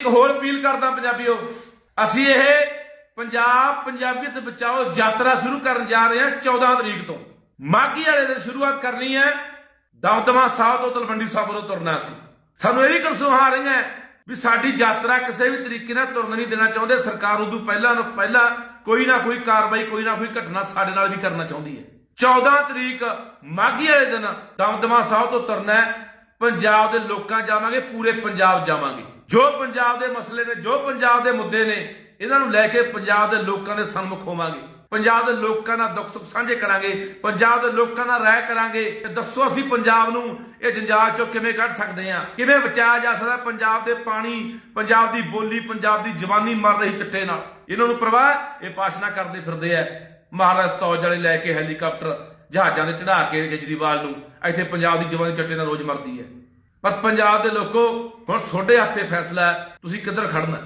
ਇੱਕ ਹੋਰ ਅਪੀਲ ਕਰਦਾ ਪੰਜਾਬੀਓ, ਅਸੀਂ ਇਹ ਪੰਜਾਬ ਪੰਜਾਬੀਅਤ ਬਚਾਓ ਯਾਤਰਾ ਸ਼ੁਰੂ ਕਰਨ ਜਾ ਰਹੇ ਹਾਂ 14 ਤਰੀਕ ਤੋਂ। ਮਾਗੀ ਵਾਲੇ ਦਿਨ ਸ਼ੁਰੂਆਤ ਕਰਨੀ ਹੈ, ਦਮਦਮਾ ਸਾਹਿਬ ਤੋਂ ਤਲਵੰਡੀ ਸਾਹਿਬ ਤੋਂ ਤੁਰਨਾ ਸੀ। ਸਾਨੂੰ ਇਹ ਵੀ ਕਲਸੂਹਾਂ ਆ ਰਹੀਆਂ ਵੀ ਸਾਡੀ ਯਾਤਰਾ ਕਿਸੇ ਵੀ ਤਰੀਕੇ ਨਾਲ ਤੁਰਨ ਨਹੀਂ ਦੇਣਾ ਚਾਹੁੰਦੇ, ਸਰਕਾਰ ਉਦੋਂ ਪਹਿਲਾਂ ਨੂੰ ਪਹਿਲਾਂ ਕੋਈ ਨਾ ਕੋਈ ਕਾਰਵਾਈ, ਕੋਈ ਨਾ ਕੋਈ ਘਟਨਾ ਸਾਡੇ ਨਾਲ ਵੀ ਕਰਨਾ ਚਾਹੁੰਦੀ ਹੈ। 14 ਤਰੀਕ ਮਾਗੀ ਵਾਲੇ ਦਿਨ ਦਮਦਮਾ ਸਾਹਿਬ ਤੋਂ ਤੁਰਨਾ ਪੰਜਾਬ ਦੇ ਲੋਕਾਂ ਜਾਵਾਂਗੇ, ਪੂਰੇ ਪੰਜਾਬ ਜਾਵਾਂਗੇ। ਜੋ ਪੰਜਾਬ ਦੇ ਮਸਲੇ ਨੇ, ਜੋ ਪੰਜਾਬ ਦੇ ਮੁੱਦੇ ਨੇ, ਇਹਨਾਂ ਨੂੰ ਲੈ ਕੇ ਪੰਜਾਬ ਦੇ ਲੋਕਾਂ ਦੇ ਸਨਮੁਖ ਹੋਵਾਂਗੇ। ਪੰਜਾਬ ਦੇ ਲੋਕਾਂ ਨਾਲ ਦੁੱਖ ਸੁੱਖ ਸਾਂਝੇ ਕਰਾਂਗੇ, ਪੰਜਾਬ ਦੇ ਲੋਕਾਂ ਨਾਲ ਰਾਏ ਕਰਾਂਗੇ ਤੇ ਦੱਸੋ ਅਸੀਂ ਪੰਜਾਬ ਨੂੰ ਇਹ ਜੰਜਾਲ ਚੋਂ ਕਿਵੇਂ ਕੱਢ ਸਕਦੇ ਹਾਂ? ਕਿਵੇਂ ਬਚਾਇਆ ਜਾ ਸਕਦਾ ਪੰਜਾਬ ਦੇ ਪਾਣੀ, ਪੰਜਾਬ ਦੀ ਬੋਲੀ, ਪੰਜਾਬ ਦੀ ਜਵਾਨੀ ਮਰ ਰਹੀ ਚਿੱਟੇ ਨਾਲ? ਇਹਨਾਂ ਨੂੰ ਪ੍ਰਵਾਹ, ਇਹ ਪਾਸ਼ਨਾ ਕਰਦੇ ਫਿਰਦੇ ਆ ਮਹਾਰਾਜ ਸਤੌਜ ਵਾਲੇ ਲੈ ਕੇ ਹੈਲੀਕਾਪਟਰ ਜਹਾਜ਼ਾਂ ਦੇ ਚੜਾ ਕੇ ਕੇਜਰੀਵਾਲ ਨੂੰ, ਇੱਥੇ ਪੰਜਾਬ ਦੀ ਜਵਾਨੀ ਚੱਟੇ ਨਾਲ ਰੋਜ਼ ਮਰਦੀ ਹੈ। ਪਰ ਪੰਜਾਬ ਦੇ ਲੋਕੋ, ਹੁਣ ਤੁਹਾਡੇ ਹੱਥੇ ਫੈਸਲਾ ਹੈ, ਤੁਸੀਂ ਕਿੱਧਰ ਖੜਨਾ